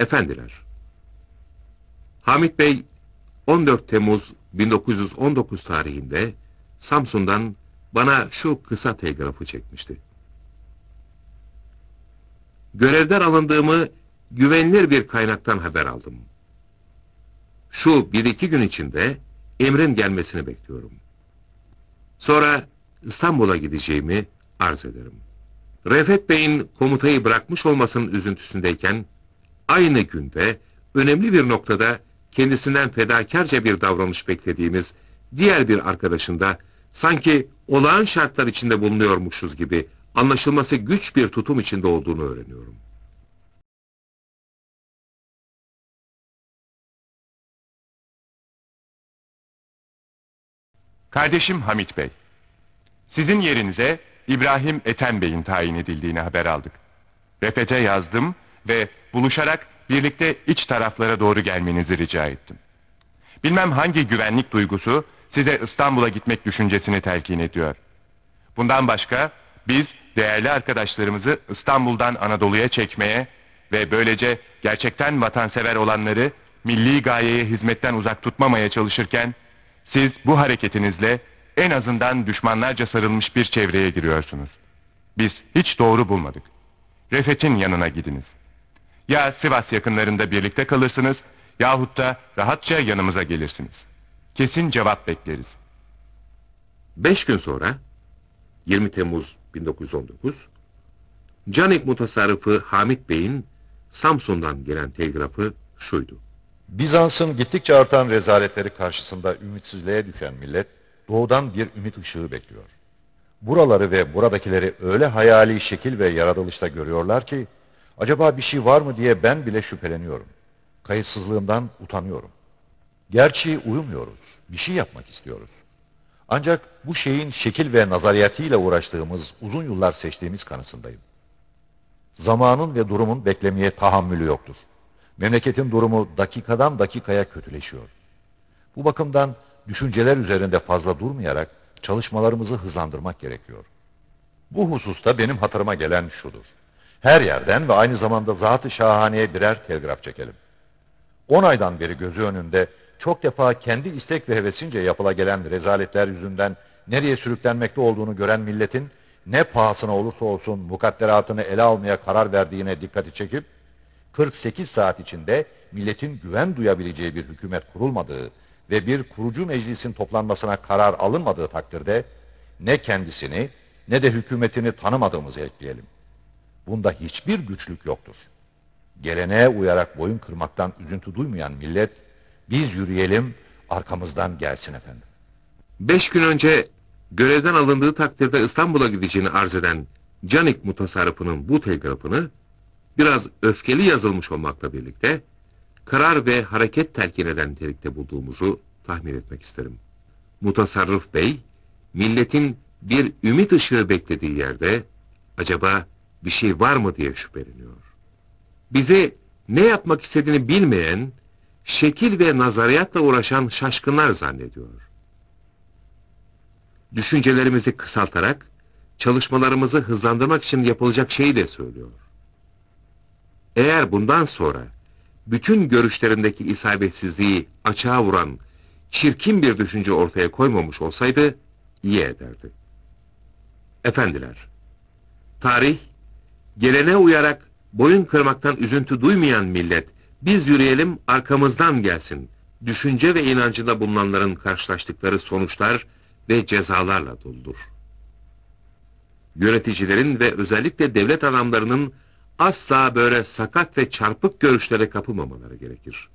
Efendiler, Hamit Bey 14 Temmuz 1919 tarihinde Samsun'dan bana şu kısa telgrafı çekmişti. Görevden alındığımı güvenilir bir kaynaktan haber aldım. Şu bir iki gün içinde emrin gelmesini bekliyorum. Sonra İstanbul'a gideceğimi arz ederim. Refet Bey'in komutayı bırakmış olmasının üzüntüsündeyken, aynı günde önemli bir noktada kendisinden fedakarca bir davranış beklediğimiz diğer bir arkadaşında sanki olağan şartlar içinde bulunuyormuşuz gibi anlaşılması güç bir tutum içinde olduğunu öğreniyorum. Kardeşim Hamit Bey. Sizin yerinize İbrahim Ethem Bey'in tayin edildiğini haber aldık. Refet'e yazdım ve buluşarak birlikte iç taraflara doğru gelmenizi rica ettim. Bilmem hangi güvenlik duygusu size İstanbul'a gitmek düşüncesini telkin ediyor. Bundan başka biz değerli arkadaşlarımızı İstanbul'dan Anadolu'ya çekmeye ve böylece gerçekten vatansever olanları milli gayeye hizmetten uzak tutmamaya çalışırken siz bu hareketinizle en azından düşmanlarca sarılmış bir çevreye giriyorsunuz. Biz hiç doğru bulmadık. Refet'in yanına gidiniz. Ya Sivas yakınlarında birlikte kalırsınız yahut da rahatça yanımıza gelirsiniz. Kesin cevap bekleriz. Beş gün sonra, 20 Temmuz 1919, Canik Mutasarrıfı Hamit Bey'in Samsun'dan gelen telgrafı şuydu. Bizans'ın gittikçe artan rezaletleri karşısında ümitsizliğe düşen millet doğudan bir ümit ışığı bekliyor. Buraları ve buradakileri öyle hayali şekil ve yaratılışta görüyorlar ki acaba bir şey var mı diye ben bile şüpheleniyorum. Kayıtsızlığımdan utanıyorum. Gerçi uyumuyoruz. Bir şey yapmak istiyoruz. Ancak bu şeyin şekil ve nazariyatıyla uğraştığımız, uzun yıllar seçtiğimiz kanısındayım. Zamanın ve durumun beklemeye tahammülü yoktur. Memleketin durumu dakikadan dakikaya kötüleşiyor. Bu bakımdan düşünceler üzerinde fazla durmayarak çalışmalarımızı hızlandırmak gerekiyor. Bu hususta benim hatırıma gelen şudur. Her yerden ve aynı zamanda zat-ı şahaneye birer telgraf çekelim. 10 aydan beri gözü önünde çok defa kendi istek ve hevesince yapıla gelen rezaletler yüzünden nereye sürüklenmekte olduğunu gören milletin ne pahasına olursa olsun mukadderatını ele almaya karar verdiğine dikkati çekip 48 saat içinde milletin güven duyabileceği bir hükümet kurulmadığı ve bir kurucu meclisin toplanmasına karar alınmadığı takdirde ne kendisini ne de hükümetini tanımadığımızı ekleyelim. Bunda hiçbir güçlük yoktur. Geleneğe uyarak boyun kırmaktan üzüntü duymayan millet, biz yürüyelim, arkamızdan gelsin efendim. Beş gün önce görevden alındığı takdirde İstanbul'a gideceğini arz eden Canik Mutasarrıfı'nın bu telgrafını biraz öfkeli yazılmış olmakla birlikte karar ve hareket telkin eden nitelikte bulduğumuzu tahmin etmek isterim. Mutasarrıf Bey, milletin bir ümit ışığı beklediği yerde acaba bir şey var mı diye şüpheleniyor. Bizi ne yapmak istediğini bilmeyen, şekil ve nazariyatla uğraşan şaşkınlar zannediyor. Düşüncelerimizi kısaltarak, çalışmalarımızı hızlandırmak için yapılacak şeyi de söylüyor. Eğer bundan sonra bütün görüşlerindeki isabetsizliği açığa vuran çirkin bir düşünce ortaya koymamış olsaydı iyi ederdi. Efendiler, tarih, gelene uyarak boyun kırmaktan üzüntü duymayan millet, biz yürüyelim arkamızdan gelsin, düşünce ve inancında bulunanların karşılaştıkları sonuçlar ve cezalarla doludur. Yöneticilerin ve özellikle devlet adamlarının asla böyle sakat ve çarpık görüşlere kapılmamaları gerekir.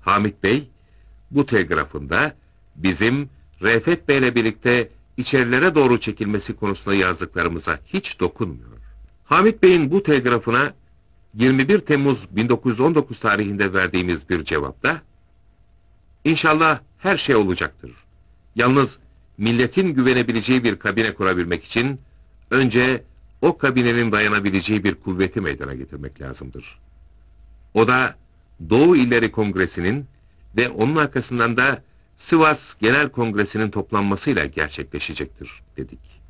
Hamit Bey, bu telgrafında bizim Refet Bey'le birlikte içerilere doğru çekilmesi konusunda yazdıklarımıza hiç dokunmuyor. Hamit Bey'in bu telgrafına 21 Temmuz 1919 tarihinde verdiğimiz bir cevapta İnşallah her şey olacaktır. Yalnız milletin güvenebileceği bir kabine kurabilmek için önce o kabinenin dayanabileceği bir kuvveti meydana getirmek lazımdır. O da Doğu İlleri Kongresi'nin ve onun arkasından da Sivas Genel Kongresi'nin toplanmasıyla gerçekleşecektir dedik.